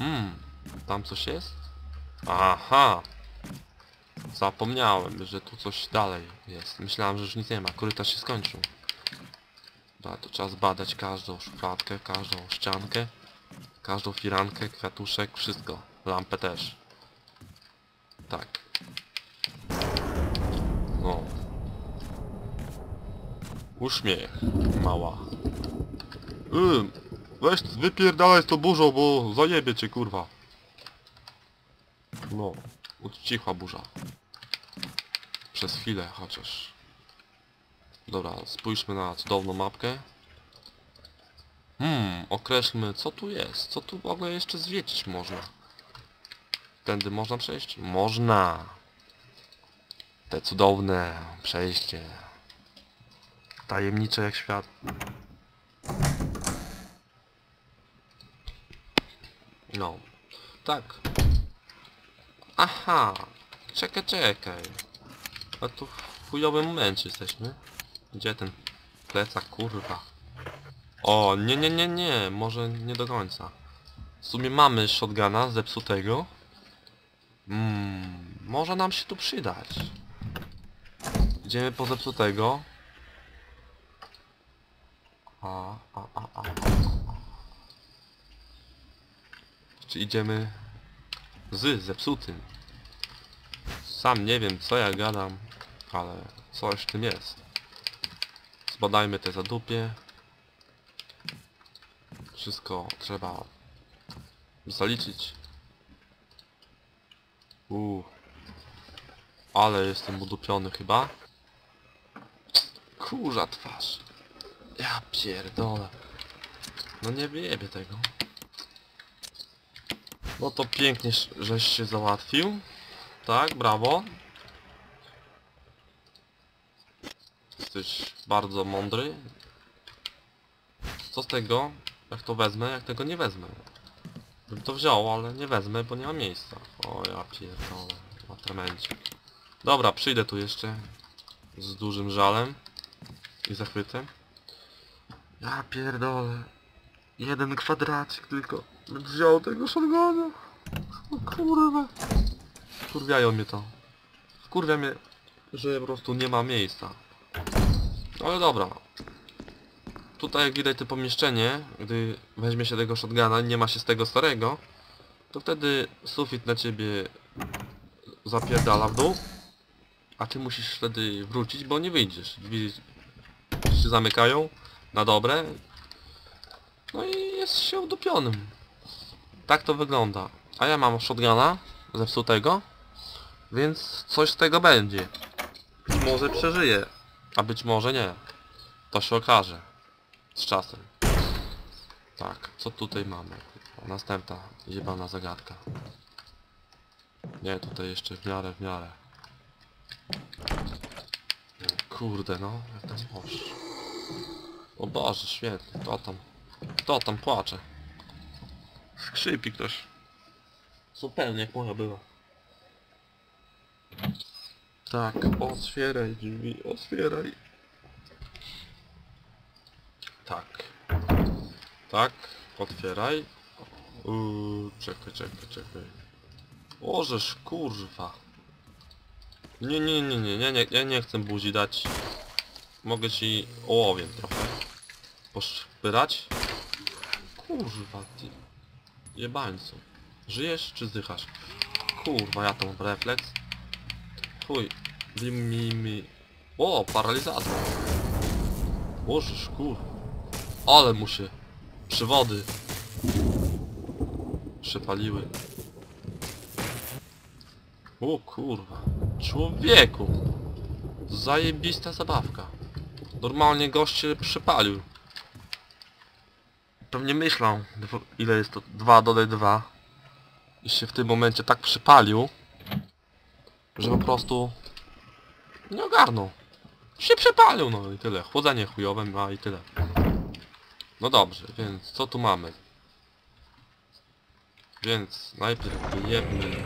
Hmm, tam coś jest? Aha! Zapomniałem, że tu coś dalej jest. Myślałem, że już nic nie ma. Korytarz się skończył. Dobra, to trzeba zbadać każdą szufladkę, każdą ściankę, każdą firankę, kwiatuszek, wszystko. Lampę też. Tak. No. Uśmiech, mała. Ym, weź wypierdalaj z tą burzą, bo zajebie cię kurwa. No, ucichła burza. Przez chwilę chociaż. Dobra, spójrzmy na cudowną mapkę. Hmm, określmy co tu jest, co tu w ogóle jeszcze zwiedzić można. Tędy można przejść? Można. Te cudowne przejście. Tajemnicze jak świat. No. Tak. Aha. Czekaj, czekaj. A tu w chujowym momencie jesteśmy. Gdzie ten plecak, kurwa? O, nie, nie, nie, nie. Może nie do końca. W sumie mamy shotguna zepsutego. Mmm, może nam się tu przydać. Idziemy po zepsutego. A, a, a, a, a. Czy idziemy z zepsutym? Sam nie wiem co ja gadam, ale coś w tym jest. Zbadajmy te zadupie. Wszystko trzeba zaliczyć. Uuu. Ale jestem udupiony chyba. Kurza twarz. Ja pierdolę. No nie wyjebie tego. No to pięknie, żeś się załatwił. Tak, brawo. Jesteś bardzo mądry. Co z tego, jak to wezmę, jak tego nie wezmę? Bym to wziął, ale nie wezmę, bo nie ma miejsca. O ja pierdolę, atramencik. Dobra, przyjdę tu jeszcze z dużym żalem i zachwytem. Ja pierdolę. Jeden kwadracik tylko. Wziął tego shotguna. O kurwa. Wkurwiają mnie to. Wkurwia mnie, że po prostu nie ma miejsca. Ale dobra. Tutaj jak widać to pomieszczenie, gdy weźmie się tego shotguna nie ma się z tego starego, to wtedy sufit na ciebie zapierdala w dół, a ty musisz wtedy wrócić, bo nie wyjdziesz. Drzwi się zamykają na dobre, no i jest się udupionym. Tak to wygląda. A ja mam shotguna zepsutego, więc coś z tego będzie. Może przeżyję, a być może nie. To się okaże. Z czasem. Tak, co tutaj mamy? Następna jebana zagadka. Nie, tutaj jeszcze w miarę, w miarę. Kurde no, jak to złoż. O Boże, świetnie, kto tam? Kto tam płacze? Skrzypi ktoś. Zupełnie jak moja była. Tak, otwieraj drzwi, otwieraj. Tak. Tak, otwieraj. Uuu, czekaj, czekaj, czekaj. Ożeż kurwa. Nie, nie, nie, nie, nie, nie, ja nie chcę buzi dać. Mogę ci ołowiem trochę poszpyrać. Kurwa ty. Jebańcu. Żyjesz czy zdychasz? Kurwa, ja to mam refleks. Chuj. Mi, mi. O, paralizator. Bożeż kurwa. Ale mu się przewody przepaliły. O kurwa. Człowieku. Zajebista zabawka. Normalnie gość się przypalił. Pewnie dwo- ile jest to 2 dodaj 2. I się w tym momencie tak przypalił, że po prostu nie ogarnął. Się przepalił, no i tyle. Chłodzenie chujowe ma i tyle. No dobrze, więc co tu mamy? Więc najpierw wyjebmy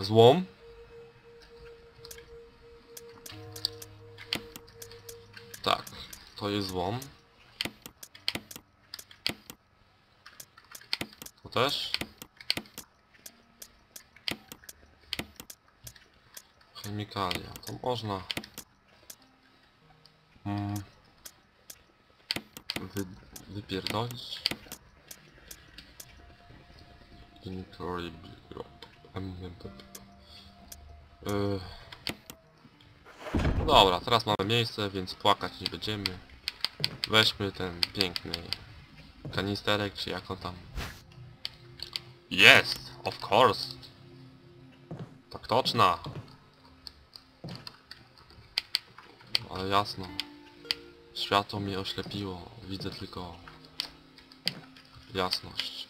złom. Tak, to jest złom. Też? Chemikalia, to można. Hmm. Wy, wypierdolić. Inventory. Yy. Dobra, teraz mamy miejsce, więc płakać nie będziemy. Weźmy ten piękny kanisterek, czy jak on tam jest! Of course! Tak toczna! Ale jasno. Światło mnie oślepiło. Widzę tylko jasność.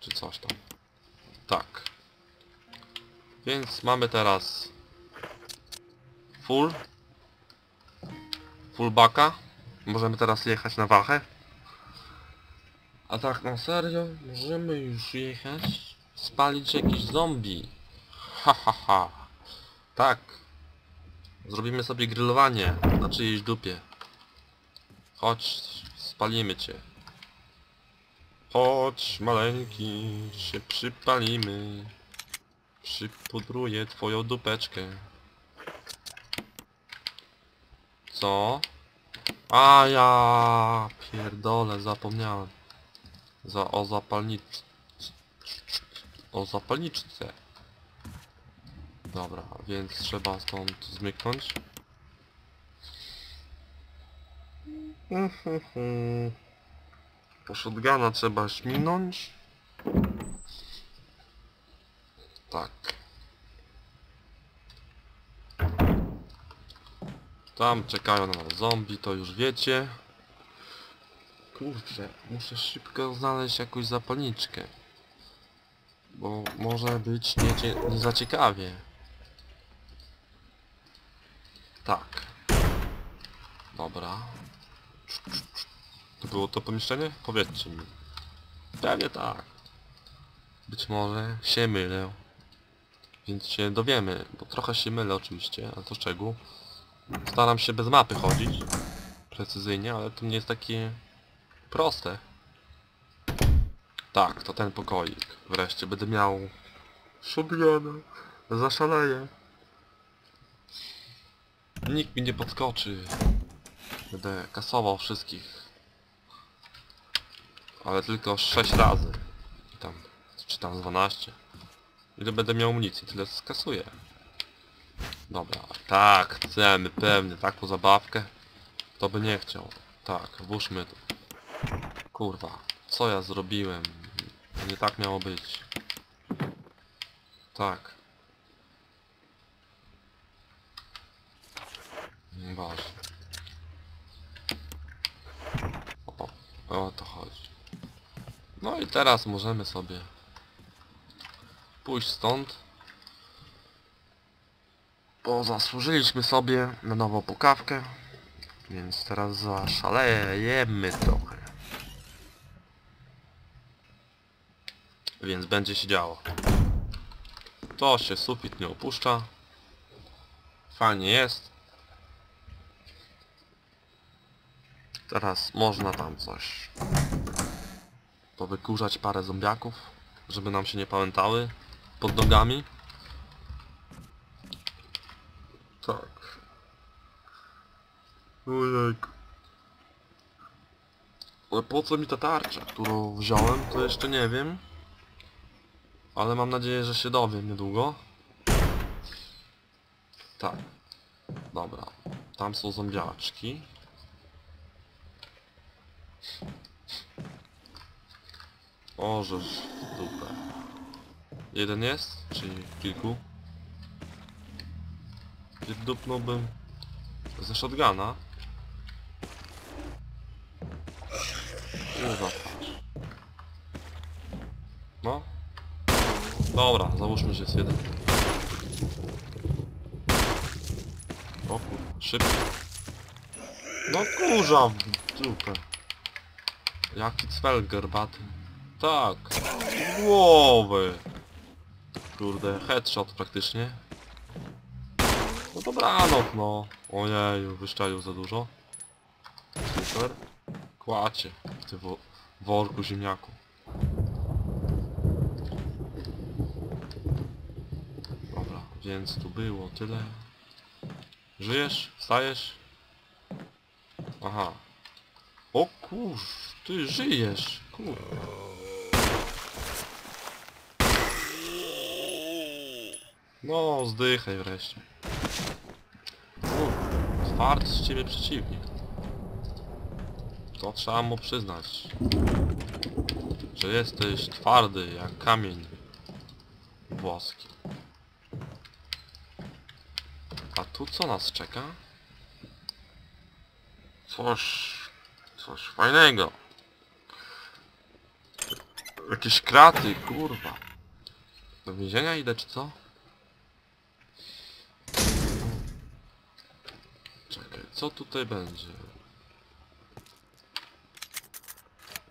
Czy coś tam. Tak. Więc mamy teraz full. Full baka. Możemy teraz jechać na wachę. A tak na serio, możemy już jechać, spalić jakiś zombie. Ha ha ha. Tak. Zrobimy sobie grillowanie na czyjejś dupie. Chodź, spalimy cię. Chodź, maleńki, się przypalimy. Przypudruję twoją dupeczkę. Co? A ja pierdolę, zapomniałem. Za o zapalnic... O zapalniczce. Dobra, więc trzeba stąd zmyknąć. Po trzeba śminąć. Tak. Tam czekają na nas zombie, to już wiecie. Kurczę, muszę szybko znaleźć jakąś zapalniczkę. Bo może być nie, nie za ciekawie. Tak. Dobra. To było to pomieszczenie? Powiedzcie mi. Pewnie tak. Być może się mylę. Więc się dowiemy, bo trochę się mylę oczywiście, a to z czego? Staram się bez mapy chodzić. Precyzyjnie, ale to nie jest takie proste. Tak, to ten pokoik. Wreszcie będę miał shotguna. Zaszaleję. Nikt mi nie podskoczy. Będę kasował wszystkich. Ale tylko 6 razy. I tam, czy tam 12. Ile będę miał amunicji, tyle skasuję. Dobra, tak, chcemy, pewnie, taką zabawkę. Kto by nie chciał. Tak, włóżmy. Kurwa, co ja zrobiłem? Nie tak miało być. Tak. Ważne. O, o to chodzi. No i teraz możemy sobie pójść stąd. Bo zasłużyliśmy sobie na nową pukawkę. Więc teraz zaszalejemy trochę. Więc będzie się działo. To się sufit nie opuszcza. Fajnie jest. Teraz można tam coś powykurzać parę zombiaków, żeby nam się nie pamiętały pod nogami. Tak. Ojejku. Ale po co mi ta tarcza, którą wziąłem, to jeszcze nie wiem. Ale mam nadzieję, że się dowiem niedługo. Tak. Dobra. Tam są zombiaczki. O, żeż dupę. Jeden jest? Czy kilku? Pierdupnąłbym ze shotguna. Kurwa. No. Dobra, załóżmy, że jest jeden. O kur... Szybko. No kurza w dupę. Jaki cwel garbaty. Tak. Głowy. Kurde, headshot praktycznie. No dobranoc, no. Ojeju, wyszczelił za dużo. Super. Kłacie w tym wo worku ziemniaku. Dobra, więc tu było tyle. Żyjesz? Wstajesz? Aha. O kurz, ty żyjesz. No, zdychaj wreszcie. Twardy z ciebie przeciwnik. To trzeba mu przyznać. Że jesteś twardy jak kamień włoski. A tu co nas czeka? Coś... Coś fajnego. Jakieś kraty, kurwa. Do więzienia idę czy co? Czekaj, co tutaj będzie?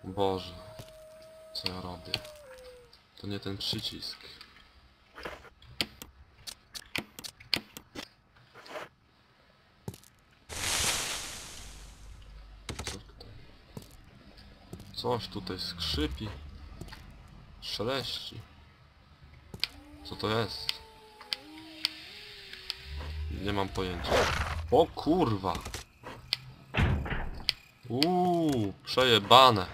Boże, co ja robię? To nie ten przycisk. Co tutaj? Coś tutaj skrzypi. Szeleści. Co to jest? Nie mam pojęcia. O kurwa! Uuu, przejebane.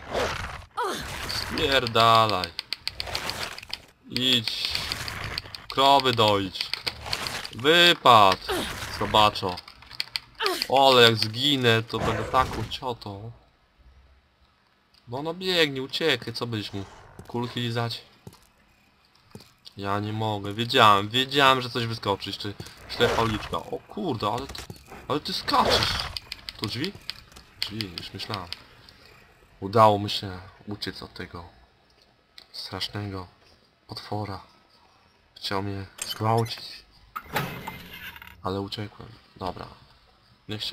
Spierdalaj. Idź. Krowy dojdź. Wypad. Zobaczo. Ale jak zginę, to będę taką ciotą. No no biegnie, uciekaj, co byś mu? Kulki lizać? Ja nie mogę, wiedziałem, wiedziałem, że coś wyskoczyć, czy ślepa uliczka. O kurde, ale ty, ale ty skaczesz. To drzwi? Drzwi, już myślałem. Udało mi się uciec od tego strasznego potwora. Chciał mnie zgwałcić. Ale uciekłem. Dobra. Niech się